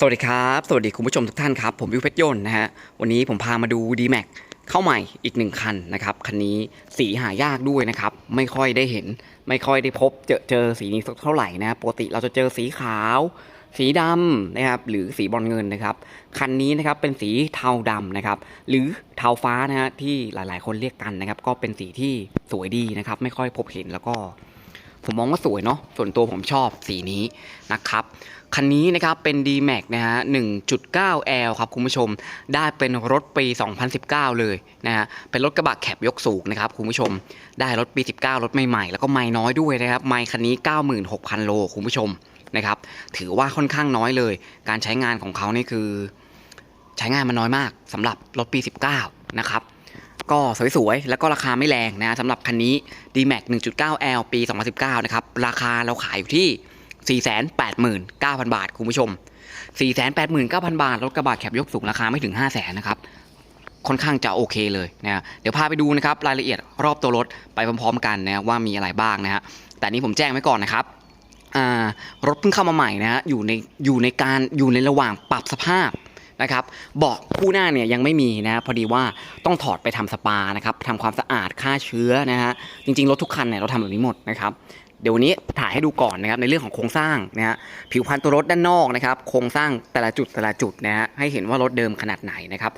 สวัสดีครับ สวัสดีคุณผู้ชมทุกท่านครับ ผมวิวเพชรยนต์นะฮะ วันนี้ผมพามาดู d m a x เข้าใหม่อีกหนึ่งคันนะครับ คันนี้สีหายากด้วยนะครับ ไม่ค่อยได้เห็น ไม่ค่อยได้พบเจอเจอสีนี้สักเท่าไหร่นะ ปกติเราจะเจอสีขาว สีดำนะครับ หรือสีบอลเงินนะครับ คันนี้นะครับเป็นสีเทาดำนะครับ หรือเทาฟ้านะฮะที่หลายๆ คนเรียกกันนะครับ ก็เป็นสีที่สวยดีนะครับ ไม่ค่อยพบเห็นแล้วก็ ผมมองว่าสวยเนาะ ส่วนตัวผมชอบสีนี้นะครับ คันนี้นะครับเป็น D-Max นะฮะ 1.9L ครับคุณผู้ชม ได้เป็นรถปี 2019 เลยนะฮะ เป็นรถกระบะแคบยกสูงนะครับคุณผู้ชม ได้รถปี 19 รถใหม่ๆ แล้วก็ไม่น้อยด้วยนะครับ ไม่คันนี้ 96,000 โลคุณผู้ชมนะครับ ถือว่าค่อนข้างน้อยเลย การใช้งานของเขานี่คือ ใช้งานมันน้อยมากสำหรับรถปี 19 นะครับก็สวยๆ แล้วก็ราคาไม่แรงนะสำหรับคันนี้ D-Max 1.9L ปี 2019 นะครับ ราคาเราขายอยู่ที่ 489,000 บาท คุณผู้ชม 489,000 บาท รถกระบะแคบยกสูงราคาไม่ถึง 500,000นะครับค่อนข้างจะโอเคเลยนะฮะเดี๋ยวพาไปดูนะครับรายละเอียดรอบตัวรถไปพร้อมๆกันนะว่ามีอะไรบ้างนะฮะแต่นี้ผมแจ้งไว้ก่อนนะครับรถเพิ่งเข้ามาใหม่นะฮะอยู่ในอยู่ในการอยู่ในระหว่างปรับสภาพนะครับเบาะคู่หน้าเนี่ยยังไม่มีนะพอดีว่าต้องถอดไปทำสปานะครับทำความสะอาดฆ่าเชื้อนะฮะจริงๆรถทุกคันเนี่ยเราทำแบบนี้หมดนะครับ เดี๋ยววันนี้ถ่ายให้ดูก่อนนะครับในเรื่องของโครงสร้างนะฮะผิวพรรณตัวรถด้านนอกนะครับโครงสร้างแต่ละจุดแต่ละจุดนะฮะให้เห็นว่ารถเดิมขนาดไหนนะครับ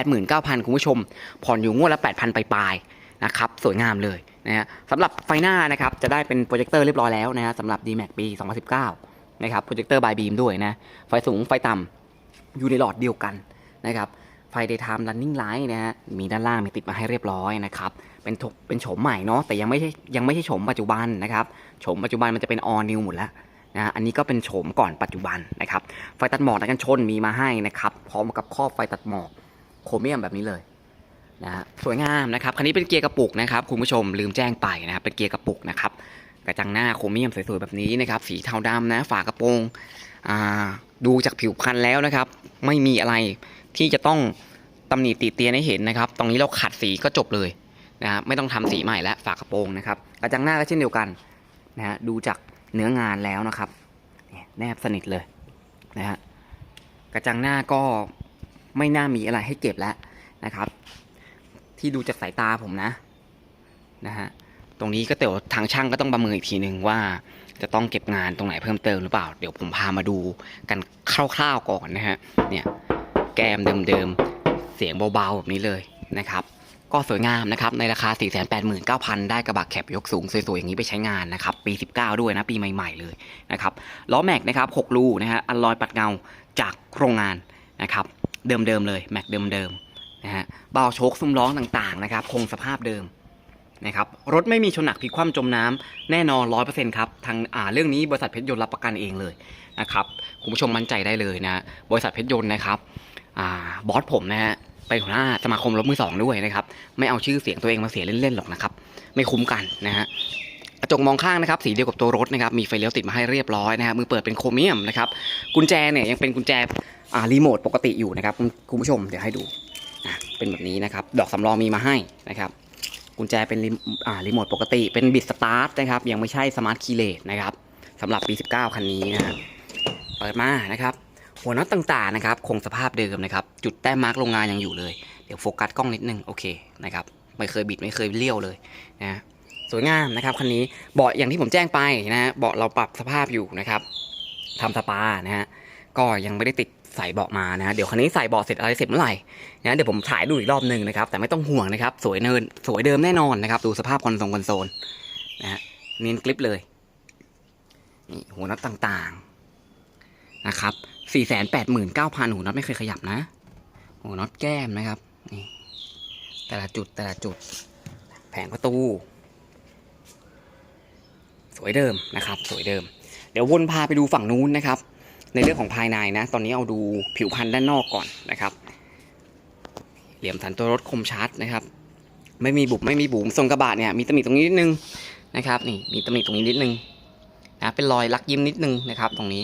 489,000 คุณผู้ชม ผ่อนอยู่งวดละ 8,000 ปลายๆนะครับสวยงามเลยนะฮะสำหรับไฟหน้านะครับจะได้เป็นโปรเจคเตอร์เรียบร้อยแล้วนะฮะสำหรับ D-Max ปี 2019 นะครับโปรเจคเตอร์บายบีมด้วยนะไฟสูงไฟต่ำอยู่ในหลอดเดียวกันนะครับไฟ daytime running light นะฮะมีด้านล่างมีติดมาให้เรียบร้อยนะครับ เป็นเป็นโฉมใหม่เนาะแต่ยังไม่ใช่ยังไม่ใช่โฉมปัจจุบันนะครับโฉมปัจจุบันมันจะเป็น all new หมดแล้วนะฮะอันนี้ก็เป็นโฉมก่อนปัจจุบันนะครับไฟตัดหมอกในกันชนมีมาให้นะครับพร้อมกับครอบไฟตัดหมอกโครเมียมแบบนี้เลยนะฮะสวยงามนะครับคันนี้เป็นเกียร์กระปุกนะครับคุณผู้ชมลืมแจ้งไปนะครับเป็นเกียร์กระปุกนะครับกระจังหน้าโครเมียมสวยๆแบบนี้นะครับสีเทาดำนะฝากระโปรงดูจากผิวพรรณแล้วนะครับ ไม่มีอะไรที่จะต้องตำหนิติเตียนให้เห็นนะครับ ตรงนี้เราขัดสีก็จบเลย นะครับไม่ต้องทำสีใหม่แล้วฝากระโปรงนะครับกระจังหน้าก็เช่นเดียวกันนะฮะดูจากเนื้องานแล้วนะครับแนบสนิทเลยนะฮะกระจังหน้าก็ไม่น่ามีอะไรให้เก็บแล้วนะครับ ที่ดูจากสายตาผมนะนะฮะตรงนี้ก็เดี๋ยวทางช่างก็ต้องประเมินอีกทีหนึ่งว่า จะต้องเก็บงานตรงไหนเพิ่มเติมหรือเปล่า เดี๋ยวผมพามาดูกันคร่าวๆก่อนนะฮะเนี่ยแกมเดิมๆเสียงเบาๆแบบนี้เลยนะครับ ก็สวยงามนะครับในราคา 489,000 ได้กระบะแคปยกสูงสวยๆอย่างนี้ไปใช้งานนะครับปี 19 ด้วยนะปีใหม่ๆเลยนะครับล้อแม็กนะครับ6รูนะฮะอันลอยปัดเงาจากโรงงานนะครับเดิมๆเลยแม็กเดิมๆนะฮะเบาโชคซุ้มล้อต่างๆนะครับคงสภาพเดิมนะครับรถไม่มีชนหนักพลิกคว่ำจมน้ำแน่นอน100%ครับทางอ่าเรื่องนี้บริษัทเพชรยนต์รับประกันเองเลยนะครับคุณผู้ชมมั่นใจได้เลยนะบริษัทเพชรยนต์นะครับอ่าบอสผมนะฮะ เป็นหัวหน้าสมาคมรถมือสองด้วยนะครับ ไม่เอาชื่อเสียงตัวเองมาเสียเล่นๆหรอกนะครับ ไม่คุ้มกันนะฮะกระจกมองข้างนะครับสีเดียวกับตัวรถนะครับมีไฟเลี้ยวติดมาให้เรียบร้อยนะฮะมือเปิดเป็นโครเมียมนะครับกุญแจเนี่ยยังเป็นกุญแจอ่ารีโมทปกติอยู่นะครับคุณผู้ชมเดี๋ยวให้ดูอะเป็นแบบนี้นะครับดอกสำรองมีมาให้นะครับกุญแจเป็นรีอ่ารีโมทปกติเป็นบิดสตาร์ทนะครับยังไม่ใช่สมาร์ทคีย์เลสนะครับสำหรับปี 19 คันนี้นะครับเปิดมานะครับ หัวน็อตต่างๆนะครับคงสภาพเดิมนะครับ จุดแต้มมาร์กโรงงานยังอยู่เลย เดี๋ยวโฟกัสกล้องนิดนึงโอเคนะครับไม่เคยบิดไม่เคยเลี้ยวเลยนะสวยงามนะครับคันนี้เบาะอย่างที่ผมแจ้งไปนะฮะเบาะเราปรับสภาพอยู่นะครับทำสปานะฮะก็ยังไม่ได้ติดใส่เบาะมานะฮะเดี๋ยวคันนี้ใส่เบาะเสร็จอะไรเสร็จเมื่อไหร่นะเดี๋ยวผมถ่ายดูอีกรอบหนึ่งนะครับแต่ไม่ต้องห่วงนะครับสวยเนินสวยเดิมแน่นอนนะครับดูสภาพคอนโซลคอนโซลนะฮะเนียนกลิปเลยนี่หัวน็อตต่างๆนะครับ สี่แสนแปดหมื่นเก้าพันหูน็อตไม่เคยขยับนะหูน็อตแก้มนะครับนี่แต่ละจุดแต่ละจุด แผงประตู สวยเดิมนะครับ สวยเดิม เดี๋ยววนพาไปดูฝั่งนู้นนะครับ ในเรื่องของภายในนะ ตอนนี้เอาดูผิวพรรณด้านนอกก่อนนะครับ เหลี่ยมสันตัวรถคมชัดนะครับ ไม่มีบุบไม่มีบุ๋มทรงกระบะเนี่ยมีตำหนิตรงนี้นิดนึงนะครับ นี่มีตำหนิตรงนี้นิดนึงนะเป็นรอยลักยิ้มนิดนึงนะครับ ตรงนี้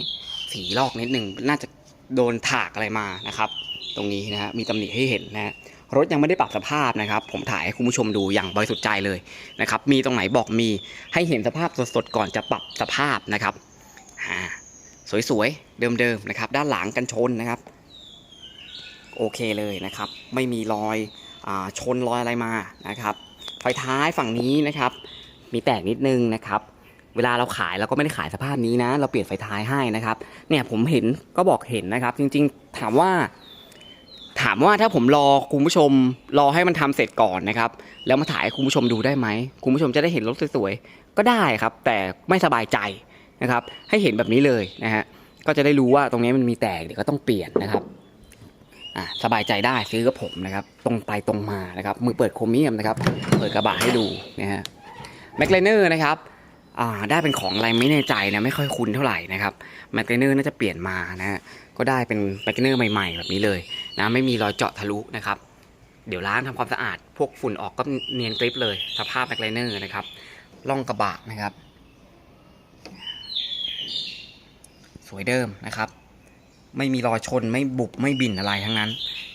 สีลอกนิดหนึ่งน่าจะโดนถากอะไรมานะครับ ตรงนี้นะฮะมีตำหนิให้เห็นนะฮะรถยังไม่ได้ปรับสภาพนะครับ ผมถ่ายให้คุณผู้ชมดูอย่างบริสุทธิ์ใจเลยนะครับ มีตรงไหนบอกมีให้เห็นสภาพสดๆก่อนจะปรับสภาพนะครับสวยๆ เดิมๆนะครับ ด้านหลังกันชนนะครับ โอเคเลยนะครับ ไม่มีรอยอชนรอยอะไรมานะครับ ไฟท้ายฝั่งนี้นะครับ มีแตกนิดนึงนะครับ เวลาเราขายเราก็ไม่ได้ขายสภาพนี้นะ เราเปลี่ยนไฟท้ายให้นะครับ เนี่ยผมเห็นก็บอกเห็นนะครับ จริงๆ ถามว่า ถามว่าถ้าผมรอคุณผู้ชม รอให้มันทำเสร็จก่อนนะครับ แล้วมาถ่ายให้คุณผู้ชมดูได้ไหมคุณผู้ชมจะได้เห็นรถสวยๆก็ได้ครับ แต่ไม่สบายใจนะครับ ให้เห็นแบบนี้เลยนะฮะก็จะได้รู้ว่าตรงนี้มันมีแตกเดี๋ยวก็ต้องเปลี่ยนนะครับอะสบายใจได้ซื้อกับผมนะครับ ตรงไปตรงมานะครับ มือเปิดโครเมียมนะครับ เปิดกระบะให้ดูนะฮะแม็กไลเนอร์นะครับ ได้เป็นของอะไรไม่แน่ใจนะไม่ค่อยคุ้นเท่าไหร่นะครับแมกเนอร์น่าจะเปลี่ยนมานะก็ได้เป็นแมกเนอร์ใหม่ๆ แบบนี้เลยนะไม่มีรอยเจาะทะลุนะครับเดี๋ยวล้างทำความสะอาด พวกฝุ่นออกก็เนียนกริบเลยสภาพแบ็คไลเนอร์นะครับล่องกระบะนะครับ สวยเดิมนะครับ ไม่มีรอยชนไม่บุบไม่บินอะไรทั้งนั้น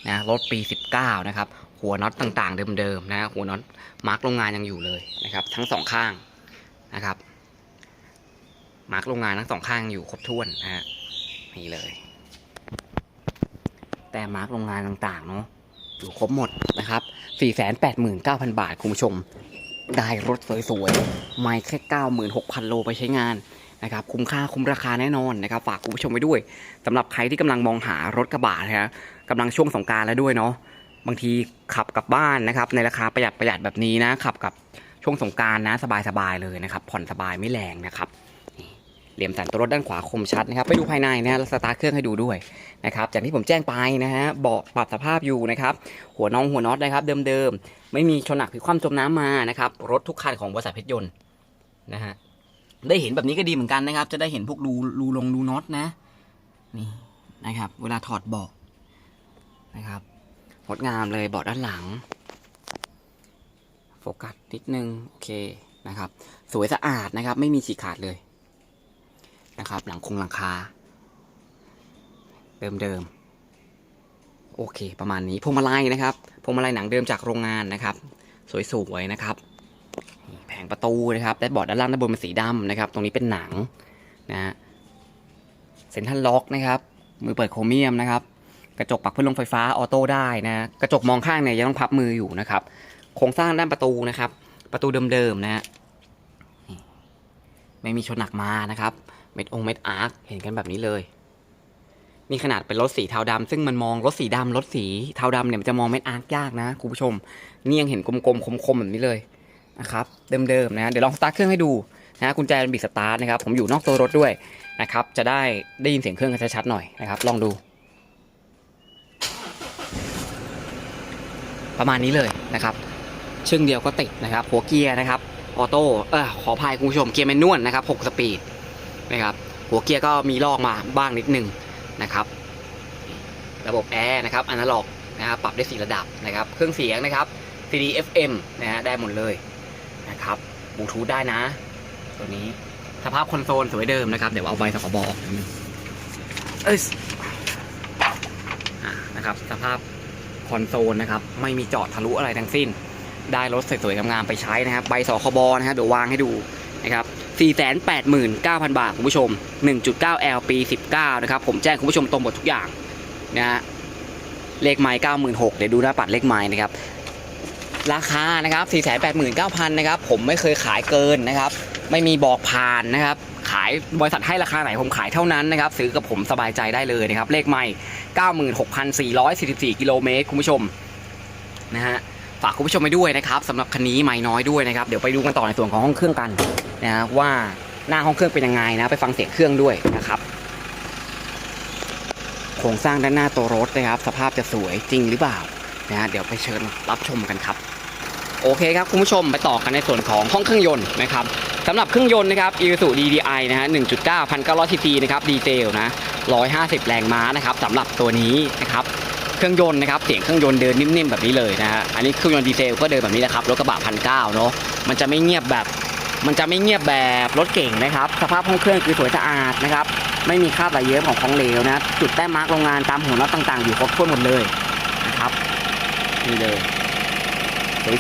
นะรถปี 19 นะครับ หัวน็อตต่างๆ เดิมๆนะหัวน็อตมาร์กโรงงานยังอยู่เลยนะครับ ทั้งสองข้างนะครับ มาร์กโรงงานทั้งสองข้างอยู่ครบถ้วนนะฮะนี่เลย แต่มาร์กโรงงานต่างๆเนาะอยู่ครบหมดนะครับ489,000 บาทคุณผู้ชม ได้รถสวยๆ ไม่แค่ 96,000 โลไปใช้งานนะครับคุ้มค่าคุ้มราคาแน่นอนนะครับ ฝากคุณผู้ชมไว้ด้วยสำหรับใครที่กำลังมองหารถกระบะนะฮะกำลังช่วงสงการแล้วด้วยเนาะบางทีขับกลับบ้านนะครับ ในราคาประหยัดประหยัดแบบนี้นะขับกับช่วงสงการนะสบายๆเลยนะครับ ผ่อนสบายไม่แรงนะครับ เหลี่ยมสันตัวรถด้านขวาคมชัดนะครับ ไปดูภายในนะฮะสตาร์เครื่องให้ดูด้วยนะครับจากที่ผมแจ้งไปนะฮะเบาะปรับสภาพอยู่นะครับ หัวน้องหัวน็อตนะครับ เดิมๆ ไม่มีชนหนักผิดคว่ำจมน้ำมานะครับ รถทุกคันของบริษัทเพชรยนต์นะฮะได้เห็นแบบนี้ก็ดีเหมือนกันนะครับ จะได้เห็นพวกรูรูลงรูน็อตนะ นี่นะครับ เวลาถอดเบาะนะครับงดงามเลยเบาะด้านหลัง โฟกัสนิดนึงโอเคนะครับ สวยสะอาดนะครับ ไม่มีฉีกขาดเลย นะครับ หลังคงหลังคา เดิมๆ โอเค ประมาณนี้พวงมาลัยนะครับพวงมาลัยหนังเดิมจากโรงงานนะครับ สวยๆนะครับ แผงประตูนะครับแดชบอร์ดด้านล่างด้านบนเป็นสีดำนะครับ ตรงนี้เป็นหนังนะเซ็นทรัลล็อกนะครับ มือเปิดโครเมียมนะครับกระจกปรับพัดลมไฟฟ้าออโต้ได้นะกระจกมองข้างเนี่ยยังต้องพับมืออยู่นะครับ โครงสร้างด้านประตูนะครับ ประตูเดิมๆนะฮะไม่มีชนหนักมานะครับ เม็ดองเม็ดอาร์คเห็นกันแบบนี้เลยนี่ขนาดเป็นรถสีเทาดำซึ่งมันมองรถสีดำรถสีเทาดำเนี่ยมันจะมองเม็ดอาร์คยากนะคุณผู้ชม นี่ยังเห็นกลมๆคมๆแบบนี้เลยนะครับเดิมๆนะเดี๋ยวลองสตาร์ทเครื่องให้ดูนะกุญแจนบิดสตาร์ทนะครับผมอยู่นอกตัวรถด้วยนะครับจะได้ได้ยินเสียงเครื่องกันชัดๆหน่อยนะครับลองดู ประมาณนี้เลยนะครับเชึ่งเดียวก็ติดนะครับหัวเกียร์นะครับออโต้เออขออภัยคุณผู้ชมเกียร์แมนนวลนะครับ6สปีด นะครับหัวเกียร์ก็มีลอกมาบ้างนิดนึงนะครับ ระบบแอร์นะครับอนาล็อกนะครับปรับได้ 4 ระดับนะครับ เครื่องเสียงนะครับ CD FM นะฮะได้หมดเลยนะครับบลูทูธได้นะ ตัวนี้สภาพคอนโซลสวยเดิมนะครับ เดี๋ยวเอาใบสกบออกนึงเอ้ยอะนะครับ สภาพคอนโซลนะครับ ไม่มีเจาะทะลุอะไรทั้งสิ้น ได้รถสวยๆงามๆไปใช้นะครับ ใบสคบนะฮะเดี๋ยววางให้ดู นะครับ 489,000 บาท คุณผู้ชม 1.9L ปี 19 นะครับ ผมแจ้งคุณผู้ชมตรงหมดทุกอย่างนะฮะ เลขไม้96,000เดี๋ยวดูหน้าปัดเลขไม้นะครับ ราคานะครับ 489,000 นะครับ ผมไม่เคยขายเกินนะครับ ไม่มีบอกผ่านนะครับ ขายบริษัทให้ราคาไหนผมขายเท่านั้นนะครับ ซื้อกับผมสบายใจได้เลยนะครับ เลขไม้96,444 กิโลเมตร คุณผู้ชมนะฮะฝากคุณผู้ชมไปด้วยนะครับสำหรับคันนี้ไม่น้อยด้วยนะครับ เดี๋ยวไปดูกันต่อในส่วนของห้องเครื่องกัน นะว่าหน้าห้องเครื่องเป็นยังไงนะ ไปฟังเสียงเครื่องด้วยนะครับโครงสร้างด้านหน้าตัวรถนะครับ สภาพจะสวยจริงหรือเปล่านะฮะเดี๋ยวไปเชิญรับชมกันครับ โอเคครับคุณผู้ชมไปต่อกันในส่วนของห้องเครื่องยนต์นะครับสำหรับเครื่องยนต์นะครับ Isuzu DDI นะฮะ1.9 1,900 cc นะครับดีเซลนะ 150 แรงม้านะครับสำหรับตัวนี้นะครับเครื่องยนต์นะครับเสียงเครื่องยนต์เดินนิ่มๆแบบนี้เลยนะฮะอันนี้เครื่องยนต์ดีเซลก็เดินแบบนี้นะครับรถกระบะพันเก้าเนาะมันจะไม่เงียบแบบ มันจะไม่เงียบแบบรถเก่งนะครับ สภาพห้องเครื่องคือสวยสะอาดนะครับ ไม่มีคราบไหลเยิ้มของของเหลวนะ จุดแต้มมาร์กโรงงานตามหัวน็อตต่าง ๆ อยู่ครบถ้วนหมดเลยนะครับนี่เลย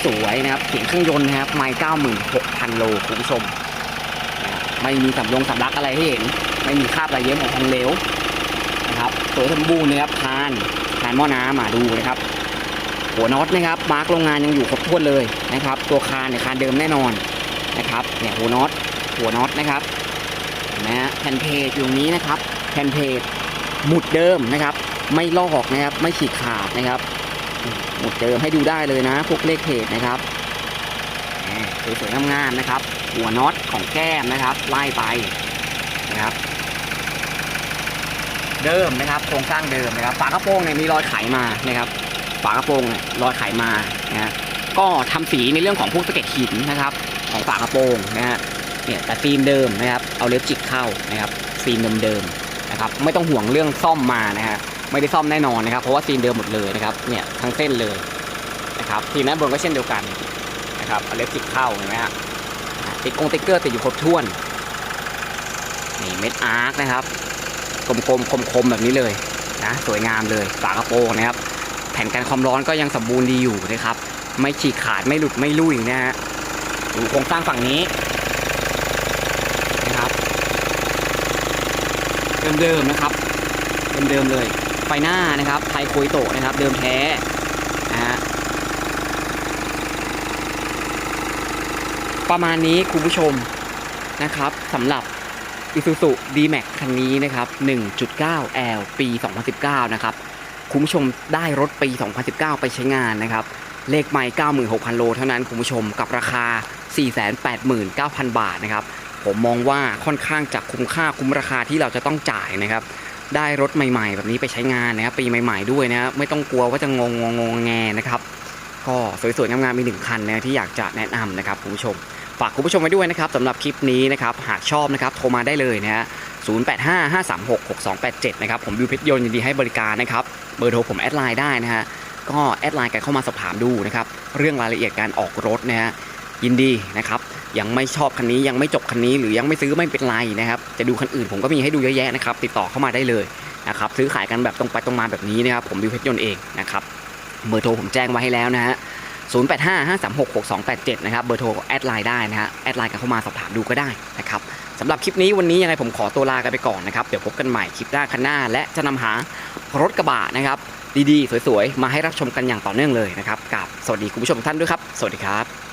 สวยๆนะครับเสียงเครื่องยนต์นะครับไม่เก้าหมื่นหกพันโลคุณผู้ชม ไม่มีสำรองสำลักอะไรให้เห็น ไม่มีคราบอะไรเยิ้มของทองเหลวนะครับสวยสมบูรณ์นะครับคานคานหม้อน้ำมาดูนะครับหัวน็อตนะครับมาร์กโรงงานยังอยู่ครบถ้วนเลยนะครับ ตัวคานเนี่ยคานเดิมแน่นอน นะครับเนี่ยหัวน็อตหัวน็อตนะครับเห็นไหมฮะแผ่นเพจอยู่ตรงนี้นะครับ แผ่นเพจหมุดเดิมนะครับ ไม่ลอกนะครับ ไม่ฉีกขาดนะครับ หมุดเดิมให้ดูได้เลยนะ พวกเลขเพจนะครับสวยๆงามๆนะครับ หัวน็อตของแก้มนะครับ ไล่ไปนะครับ เดิมนะครับโครงสร้างเดิมนะครับ ฝากระโปรงเนี่ยมีรอยไขมานะครับ ฝากระโปรงเนี่ยรอยไขมานะฮะก็ทำสีในเรื่องของพวกสะเก็ดหินนะครับ ของฝากระโปรงนะฮะเนี่ยแต่ซีนเดิมนะครับเอาเล็บจิกเข้านะครับซีนเดิมๆนะครับไม่ต้องห่วงเรื่องซ่อมมานะฮะไม่ได้ซ่อมแน่นอนนะครับเพราะว่าซีนเดิมหมดเลยนะครับเนี่ยทั้งเส้นเลยนะครับทีนั้นบนก็เช่นเดียวกันนะครับเอาเล็บจิกเข้าเห็นไหมฮะติ๊กกงติ๊กเกอร์ติดอยู่ครบถ้วนนี่เม็ดอาร์คนะครับกลมๆคมๆแบบนี้เลยนะสวยงามเลยฝากระโปรงนะครับแผ่นกันความร้อนก็ยังสมบูรณ์ดีอยู่นะครับ ไม่ฉีกขาดไม่หลุดไม่ลุ่ยนะฮะ ดูโครงสร้างฝั่งนี้นะครับเดิมๆนะครับเดิมๆเลยไฟหน้านะครับไทยโคยโตะนะครับ เดิมแท้นะฮะประมาณนี้คุณผู้ชมนะครับสำหรับ Isuzu D-Max คันนี้นะครับ 1.9L ปี 2019 นะครับ คุณผู้ชมได้รถปี 2019 ไปใช้งานนะครับ เลขไม่96,000 โลเท่านั้นคุณผู้ชมกับราคา 489,000 บาทนะครับ ผมมองว่าค่อนข้างจะคุ้มค่าคุ้มราคาที่เราจะต้องจ่ายนะครับ ได้รถใหม่ๆ แบบนี้ไปใช้งานนะครับปีใหม่ๆด้วยนะครับไม่ต้องกลัวว่าจะงงงงงแงนะครับก็สวยๆงามๆมีหนึ่งคันนะที่อยากจะแนะนำนะครับคุณผู้ชมฝากคุณผู้ชมไว้ด้วยนะครับสำหรับคลิปนี้นะครับหากชอบนะครับโทรมาได้เลยนะฮะ0855366287 นะครับ ผมบิวเพชรยนยินดีให้บริการนะครับ เบอร์โทรผมแอดไลน์ได้นะฮะ ก็แอดไลน์กันเข้ามาสอบถามดูนะครับ เรื่องรายละเอียดการออกรถนะฮะ ยินดีนะครับยังไม่ชอบคันนี้ยังไม่จบคันนี้หรือยังไม่ซื้อไม่เป็นไรนะครับจะดูคันอื่นผมก็มีให้ดูเยอะแยะนะครับติดต่อเข้ามาได้เลยนะครับซื้อขายกันแบบตรงไปตรงมาแบบนี้นะครับผมบิวเพชรยนต์เองนะครับเบอร์โทรผมแจ้งไว้ให้แล้วนะฮะ0855366287 นะครับ เบอร์โทรแอดไลน์ได้นะฮะ แอดไลน์กันเข้ามาสอบถามดูก็ได้นะครับสำหรับคลิปนี้วันนี้ยังไงผมขอตัวลากันไปก่อนนะครับ เดี๋ยวพบกันใหม่คลิปหน้าคันหน้า และจะนำหารถกระบะนะครับ ดีๆ สวยๆ มาให้รับชมกันอย่างต่อเนื่องเลยนะครับกับสวัสดีคุณผู้ชมทุกท่านด้วยครับ สวัสดีครับ